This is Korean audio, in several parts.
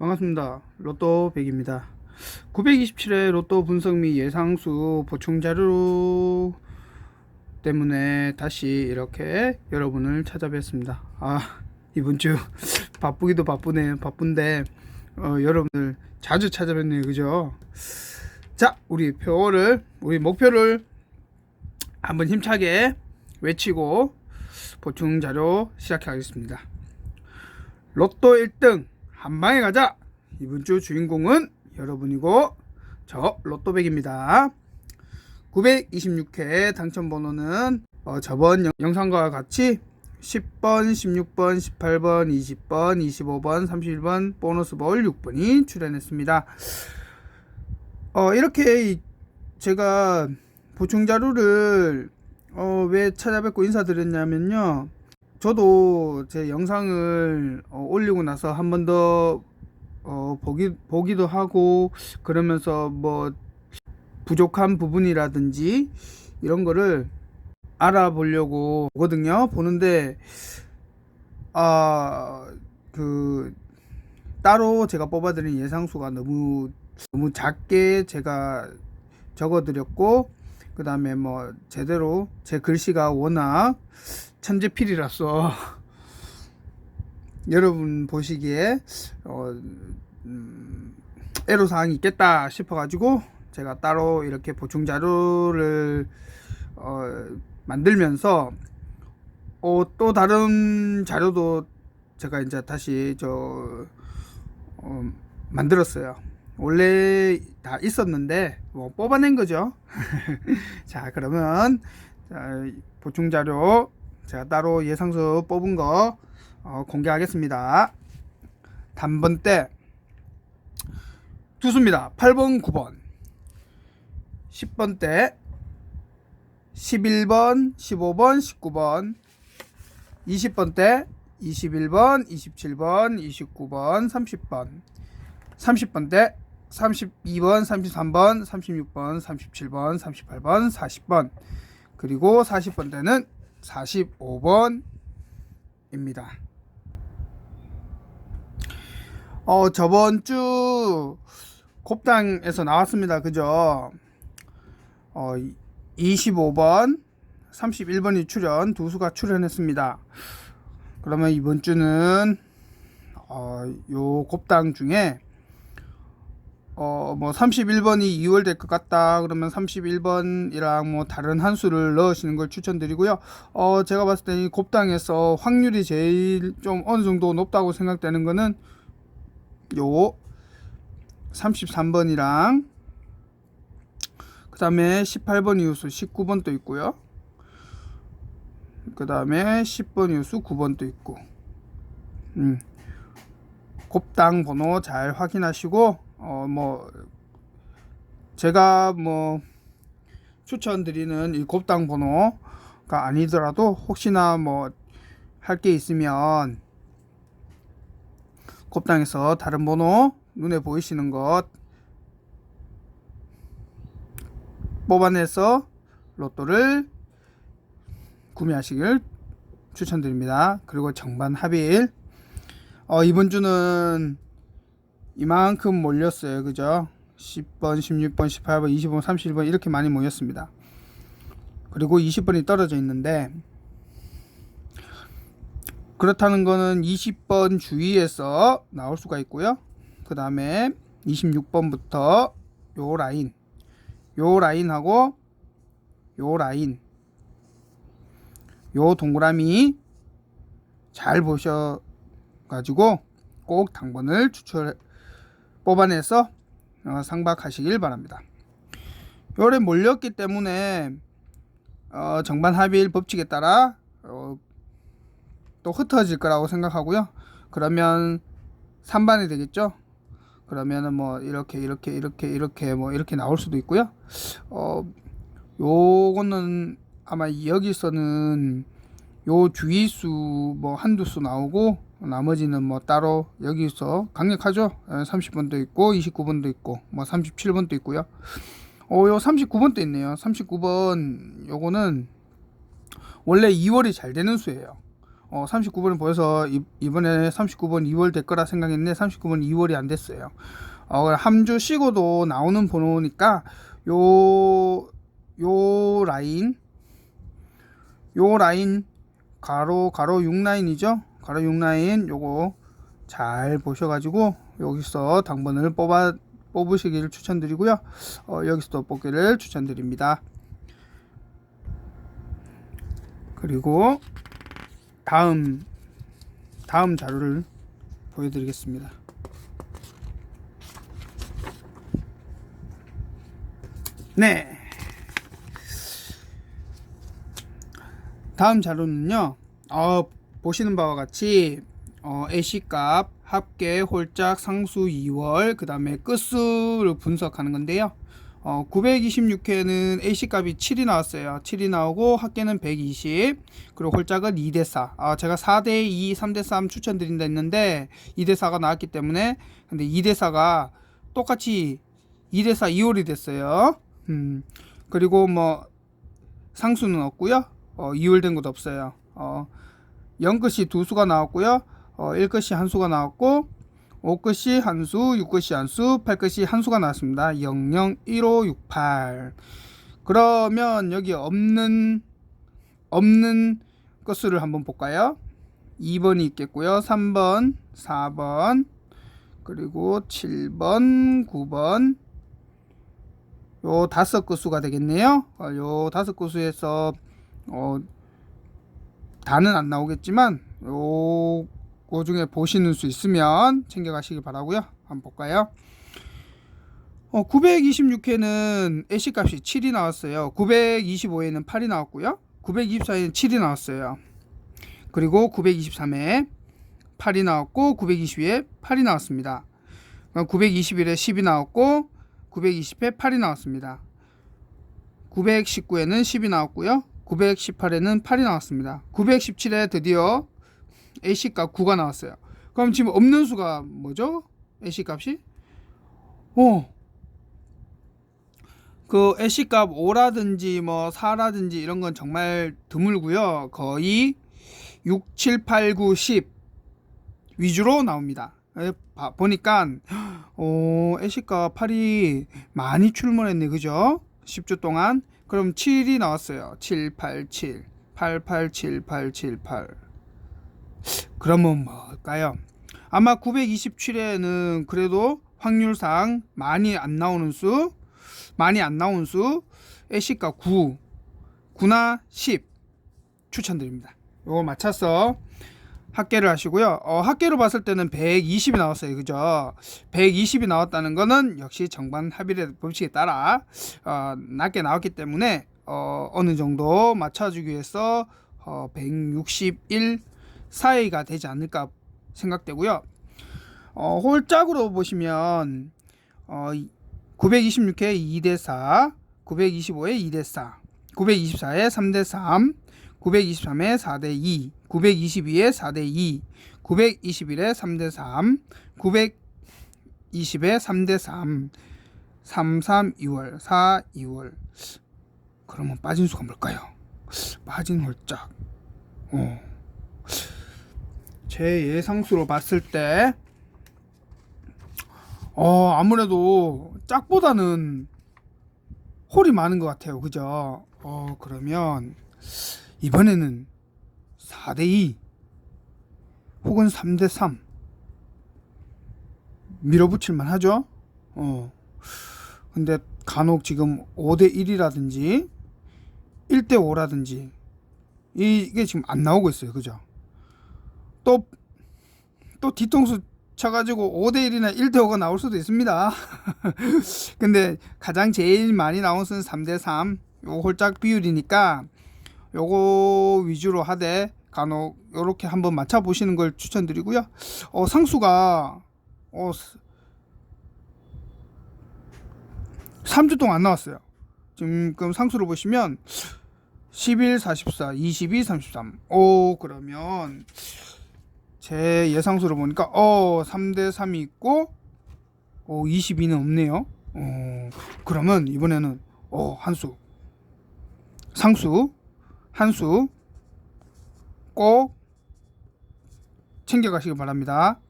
반갑습니다. 로또 100입니다. 927회 로또 분석 및 예상수 보충 자료 때문에 다시 이렇게 여러분을 찾아뵙습니다. 아, 이번 주 바쁘기도 바쁘네요. 바쁜데 어, 여러분들 자주 찾아뵙네요. 그죠? 자, 우리 표를 우리 목표를 한번 힘차게 외치고 보충 자료 시작하겠습니다. 로또 1등 한 방에 가자. 이번 주 주인공은 여러분이고 저 로또백입니다. 926회 당첨 번호는 어, 저번 영- 영상과 같이 10번, 16번, 18번, 20번, 25번, 31번 보너스 볼 6번이 출연했습니다. 어, 이렇게 이- 제가 보충 자료를 어, 왜 찾아뵙고 인사드렸냐면요. 저도 제 영상을 어, 올리고 나서 한 번 더 어, 보기, 보기도 하고 그러면서 뭐 부족한 부분이라든지 이런 거를 알아보려고 보거든요. 보는데 아 그 따로 제가 뽑아드린 예상수가 너무 너무 작게 제가 적어드렸고 그 다음에 뭐 제대로 제 글씨가 워낙 천재필이라서 여러분 보시기에 어, 음, 애로사항이 있겠다 싶어가지고 제가 따로 이렇게 보충 자료를 어, 만들면서 어, 또 다른 자료도 제가 이제 다시 저 어, 만들었어요. 원래 다 있었는데 뭐 뽑아낸 거죠. 자 그러면 자, 보충 자료 제가 따로 예상수 뽑은 거 어, 공개하겠습니다. 단번 때. 투수입니다. 8번, 9번, 10번 때. 11번, 15번, 19번, 20번 때. 21번, 27번, 29번, 30번, 30번 때. 32번, 33번, 36번, 37번, 38번, 40번, 그리고 40번 때는 45번입니다. 어, 저번 주 곱당에서 나왔습니다. 그죠? 어, 25번, 31번이 출연, 두 수가 출연했습니다. 그러면 이번 주는 어, 요 곱당 중에 어, 뭐 31번이 2월 될 것 같다. 그러면 31번이랑 뭐 다른 한 수를 넣으시는 걸 추천드리고요. 어, 제가 봤을 때이 곱당에서 확률이 제일 좀 어느 정도 높다고 생각되는 거는 요 33번이랑 그 다음에 18번 이웃수 19번도 있고요. 그 다음에 10번 이웃수 9번도 있고 음. 곱당 번호 잘 확인하시고 어 뭐 제가 뭐 추천드리는 이 곱당 번호가 아니더라도 혹시나 뭐 할 게 있으면 곱당에서 다른 번호 눈에 보이시는 것 뽑아내서 로또를 구매하시길 추천드립니다. 그리고 정반 합일 어, 이번 주는 이만큼 몰렸어요. 그죠? 10번, 16번, 18번, 20번, 31번 이렇게 많이 모였습니다. 그리고 20번이 떨어져 있는데 그렇다는 거는 20번 주위에서 나올 수가 있고요. 그 다음에 26번부터 요 라인, 요 라인하고 요 라인, 요 동그라미 잘 보셔 가지고 꼭 당번을 추출 뽑아내서 어, 상박하시길 바랍니다. 요래 몰렸기 때문에 어, 정반 합일 법칙에 따라 어, 또 흩어질 거라고 생각하고요. 그러면 3반이 되겠죠. 그러면은 뭐 이렇게 이렇게 이렇게 이렇게 뭐 이렇게 나올 수도 있고요. 어 요거는 아마 여기서는 요 주의수 뭐 한두 수 나오고 나머지는 뭐 따로 여기서 강력하죠. 30번도 있고 29번도 있고 뭐 37번도 있고요. 어, 요 39번도 있네요. 39번 요거는 원래 2월이 잘 되는 수예요. 어, 39번이 보여서 이, 이번에 39번 2월 될 거라 생각했는데 39번 2월이 안 됐어요. 어, 함주 쉬고도 나오는 번호니까 요, 요 라인, 요 라인 가로 가로 6라인이죠. 가로 6라인 요거 잘 보셔가지고 여기서 당번을 뽑아 뽑으시기를 추천드리고요. 어, 여기서도 뽑기를 추천드립니다. 그리고 다음 다음 자료를 보여드리겠습니다. 네. 다음 자료는요. 어, 보시는 바와 같이 어, 애시값, 합계, 홀짝, 상수 2월, 그 다음에 끝수를 분석하는 건데요. 어, 926회는 A씨값이 7이 나왔어요. 7이 나오고 합계는 120, 그리고 홀짝은 2대4. 아, 제가 4대2, 3대3 추천드린다 했는데 2대4가 나왔기 때문에 근데 2대4가 똑같이 2대4 2홀이 됐어요. 음, 그리고 뭐 상수는 없고요. 어, 2홀 된 것도 없어요. 어, 0끝이 두 수가 나왔고요. 어, 1끝이 한 수가 나왔고 5끝이 한 수, 6끝이 한 수, 8끝이 한 수가 나왔습니다. 001568. 그러면 여기 없는 없는 끝수를 한번 볼까요? 2번이 있겠고요. 3번, 4번, 그리고 7번, 9번. 요 다섯 끝수가 되겠네요. 어, 요 다섯 끝수에서 어 다는 안 나오겠지만 요그 중에 보시는 수 있으면 챙겨가시기 바라고요. 한번 볼까요? 어, 926회는 애쉬 값이 7이 나왔어요. 925회는 8이 나왔고요. 924회는 7이 나왔어요. 그리고 923회 8이 나왔고 920회에 8이 나왔습니다. 921에 10이 나왔고 920회 8이 나왔습니다. 919에는 10이 나왔고요. 918에는 8이 나왔습니다. 917에 드디어 AC 값 9가 나왔어요. 그럼 지금 없는 수가 뭐죠? AC 값이? 어. 그 AC 값 5라든지 뭐 4라든지 이런 건 정말 드물고요. 거의 6, 7, 8, 9, 10 위주로 나옵니다. 에, 봐- 보니까 어, 값 8이 많이 출몰했네. 그죠? 10주 동안. 그럼 7이 나왔어요. 7, 8, 7. 8, 8, 7, 8, 7, 8. 그러면 뭘까요? 아마 927회는 그래도 확률상 많이 안 나오는 수, 많이 안 나온 수, 애시가 9, 9나 10 추천드립니다. 요거 맞춰서 합계를 하시고요. 어, 합계로 봤을 때는 120이 나왔어요. 그죠? 120이 나왔다는 거는 역시 정반 합일의 법칙에 따라 어, 낮게 나왔기 때문에 어, 어느 정도 맞춰주기 위해서 어, 161 사이가 되지 않을까 생각되고요. 어, 홀짝으로 보시면 어, 926회 2대 4, 925회 2대 4, 924회 3대 3, 923회 4대 2, 922회 4대 2, 921회 3대 3, 920회 3대 3, 3, 3, 2월, 4, 2월. 그러면 빠진 수가 뭘까요? 빠진 홀짝. 어. 제 예상수로 봤을 때, 어, 아무래도 짝보다는 홀이 많은 것 같아요. 그죠? 어, 그러면 이번에는 4대2 혹은 3대3 밀어붙일만 하죠? 어. 근데 간혹 지금 5대1이라든지 1대5라든지 이게 지금 안 나오고 있어요. 그죠? 또, 또 뒤통수 쳐가지고 5대1이나 1대5가 나올 수도 있습니다. 근데 가장 제일 많이 나온 수는 3대3. 요 홀짝 비율이니까 요거 위주로 하되 간혹 요렇게 한번 맞춰 보시는 걸 추천드리고요. 어, 상수가 어, 3주 동안 안 나왔어요. 지금 상수를 보시면 11, 44, 22, 33. 오, 그러면 제 예상수로 보니까 어, 3대 3이 있고 어, 22는 없네요. 어, 그러면 이번에는 어, 한수 상수 한수 꼭 챙겨가시기 바랍니다.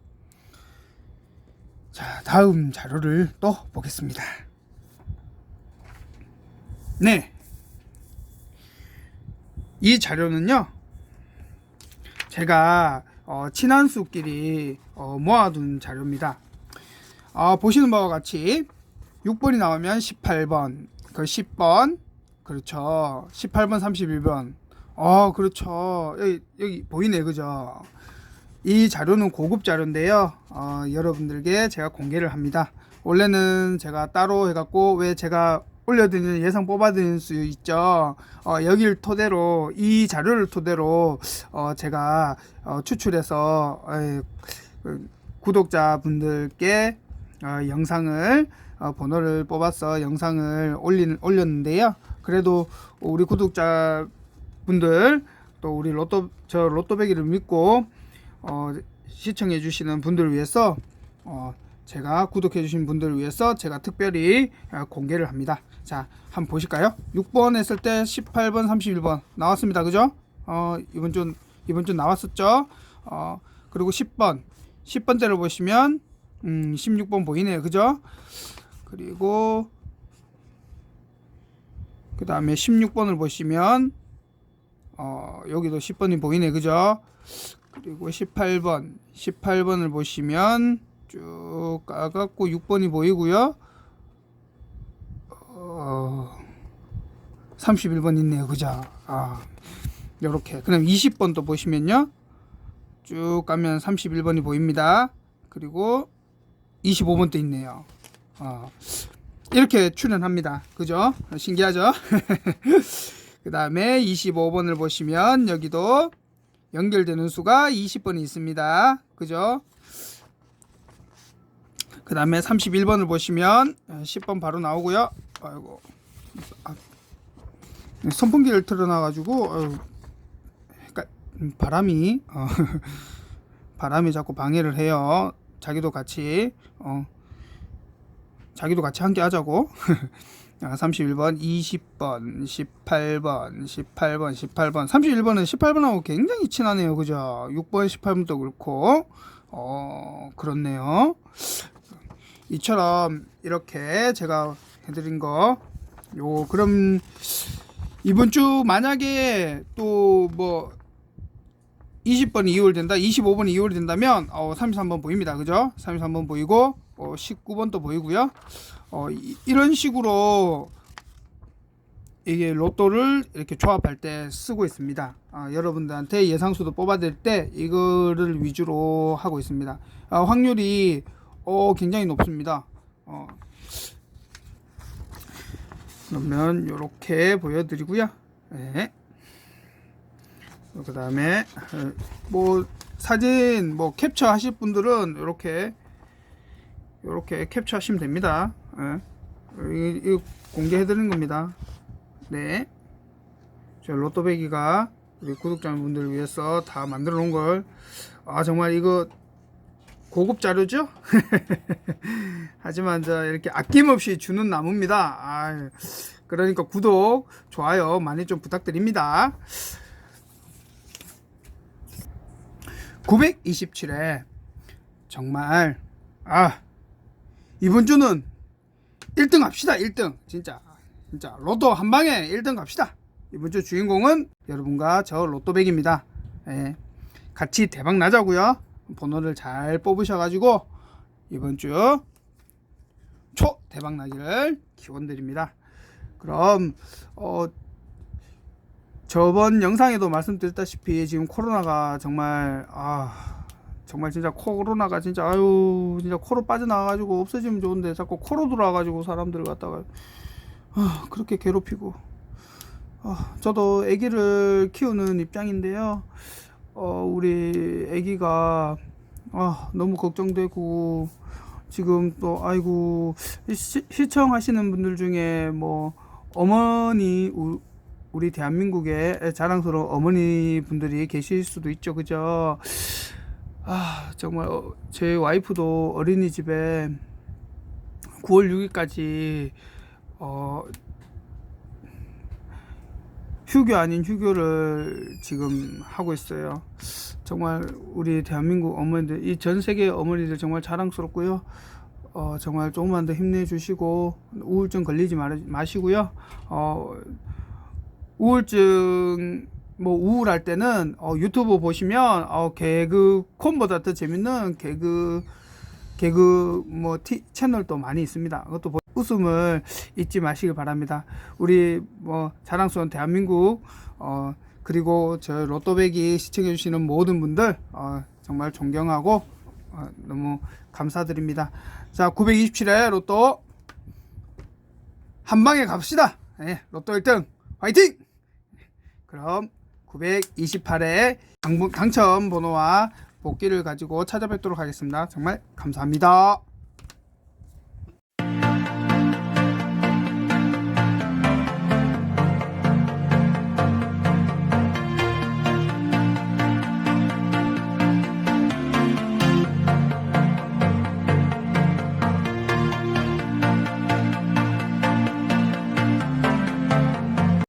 자, 다음 자료를 또 보겠습니다. 네. 이 자료는요, 제가 어, 친한 수끼리 어, 모아둔 자료입니다. 어, 보시는 바와 같이 6번이 나오면 18번, 그 10번, 그렇죠. 18번, 31번. 어, 그렇죠. 여기, 여기 보이네, 그죠? 이 자료는 고급 자료인데요. 어, 여러분들께 제가 공개를 합니다. 원래는 제가 따로 해갖고 왜 제가 올려드리는 예상 뽑아드릴 수 있죠. 어, 여기를 토대로 이 자료를 토대로 어, 제가 어, 추출해서 에, 그 구독자분들께 어, 영상을 어, 번호를 뽑아서 영상을 올린 올렸는데요. 그래도 우리 구독자 분들 또 우리 로또 저 로또배기를 믿고 어, 시청해 주시는 분들을 위해서 어, 제가 구독해 주신 분들을 위해서 제가 특별히 어, 공개를 합니다. 자, 한번 보실까요? 6번 했을 때 18번, 31번 나왔습니다. 그죠? 어, 이번 주 이번 주 나왔었죠? 어, 그리고 10번. 10번대를 보시면 음, 16번 보이네요. 그죠? 그리고 그 다음에 16번을 보시면 어, 여기도 10번이 보이네. 그죠? 그리고 18번, 18번을 보시면 쭉 까갖고 6번이 보이고요. 어, 31번 있네요. 그죠? 아, 요렇게. 그럼 20번도 보시면요. 쭉 가면 31번이 보입니다. 그리고 25번도 있네요. 어, 이렇게 출연합니다. 그죠? 신기하죠? 그 다음에 25번을 보시면 여기도 연결되는 수가 20번이 있습니다. 그죠? 그 다음에 31번을 보시면 10번 바로 나오고요. 아이고. 아, 선풍기를 틀어놔가지고 그러니까 바람이 어, 바람이 자꾸 방해를 해요. 자기도 같이 어, 자기도 같이 함께 하자고. 아, 31번, 20번, 18번, 18번, 18번. 31번은 18번하고 굉장히 친하네요. 그죠? 6번, 18번도 그렇고. 어, 그렇네요. 이처럼 이렇게 제가 해드린 거. 요, 그럼 이번 주 만약에 또 뭐 20번이 이월된다, 25번이 이월된다면 어, 33번 보입니다. 그죠? 33번 보이고 어, 19번도 보이고요. 어, 이, 이런 식으로 이게 로또를 이렇게 조합할 때 쓰고 있습니다. 아, 여러분들한테 예상수도 뽑아드릴 때 이거를 위주로 하고 있습니다. 아, 확률이 어, 굉장히 높습니다. 어, 그러면 이렇게 보여드리고요. 네. 그 다음에 뭐 사진 뭐 캡처 하실 분들은 이렇게 이렇게 캡처하시면 됩니다. 예. 이, 이 공개해 드리는 겁니다. 네. 저 로또배기가 우리 구독자분들을 위해서 다 만들어 놓은 걸. 아, 정말 이거 고급 자료죠? 하지만 저 이렇게 아낌없이 주는 나무입니다. 아, 그러니까 구독, 좋아요 많이 좀 부탁드립니다. 927회 정말 아 이번 주는 1등 합시다 1등. 진짜 진짜. 로또 한 방에 1등 갑시다. 이번 주 주인공은 여러분과 저 로또백입니다. 예, 같이 대박 나자고요. 번호를 잘 뽑으셔가지고 이번 주 초 대박 나기를 기원드립니다. 그럼 어 저번 영상에도 말씀드렸다시피 지금 코로나가 정말 아 정말 진짜 코로나가 진짜 아유 진짜 코로 빠져나가가지고 없어지면 좋은데 자꾸 코로 들어와가지고 사람들 갖다가 아 그렇게 괴롭히고. 아 저도 아기를 키우는 입장인데요. 어 우리 아기가 아 너무 걱정되고 지금 또 아이고 시, 시청하시는 분들 중에 뭐 어머니 우, 우리 대한민국에 자랑스러운 어머니 분들이 계실 수도 있죠. 그죠 아 정말 어, 제 와이프도 어린이집에 9월 6일까지 어 휴교 아닌 휴교를 지금 하고 있어요. 정말 우리 대한민국 어머니들, 이 전 세계 어머니들 정말 자랑스럽고요. 어, 정말 조금만 더 힘내주시고 우울증 걸리지 말, 마시고요. 어, 우울증 뭐 우울할 때는 어, 유튜브 보시면 어, 개그 콘보다 더 재밌는 개그 개그 뭐 티, 채널도 많이 있습니다. 그것도 보- 웃음을 잊지 마시길 바랍니다. 우리 뭐 자랑스러운 대한민국 어 그리고 저 로또배기 시청해 주시는 모든 분들 어 정말 존경하고 어, 너무 감사드립니다. 자 927회 로또 한 방에 갑시다. 네, 로또 1등 화이팅! 그럼 928회 당첨 번호와 복귀를 가지고 찾아뵙도록 하겠습니다. 정말 감사합니다.